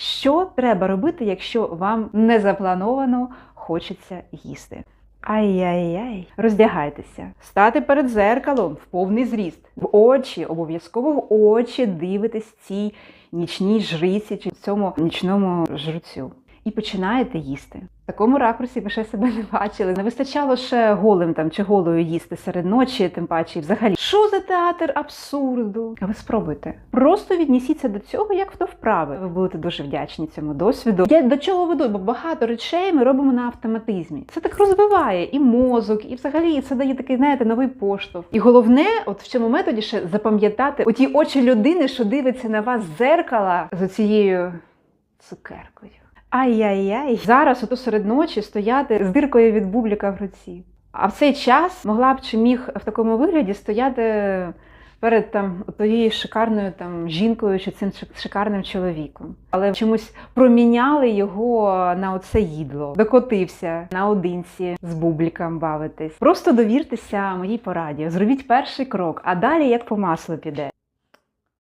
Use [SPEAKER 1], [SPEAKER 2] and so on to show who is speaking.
[SPEAKER 1] Що треба робити, якщо вам незаплановано хочеться їсти? Ай-яй-яй, роздягайтеся, стати перед зеркалом в повний зріст, в очі, обов'язково в очі дивитесь цій нічній жриці чи цьому нічному жрецю. І починаєте їсти. В такому ракурсі ви ще себе не бачили. Не вистачало ще голим там чи голою їсти серед ночі, тим паче і взагалі. Що за театр абсурду? А ви спробуйте. Просто віднісіться до цього як до вправи. Ви будете дуже вдячні цьому досвіду. Я до чого веду, бо багато речей ми робимо на автоматизмі. Це так розвиває і мозок, і взагалі це дає такий, знаєте, новий поштовх. І головне, от в цьому методі ще запам'ятати оті очі людини, що дивиться на вас з зеркала з цією цукеркою. Ай-яй-яй. Зараз ото серед ночі стояти з диркою від бубліка в руці. А в цей час могла б чи міг в такому вигляді стояти перед там тією шикарною там жінкою чи цим шикарним чоловіком. Але чомусь проміняли його на оце їдло. Докотився наодинці з бубліком бавитись. Просто довіртеся моїй пораді. Зробіть перший крок, а далі як по маслу піде.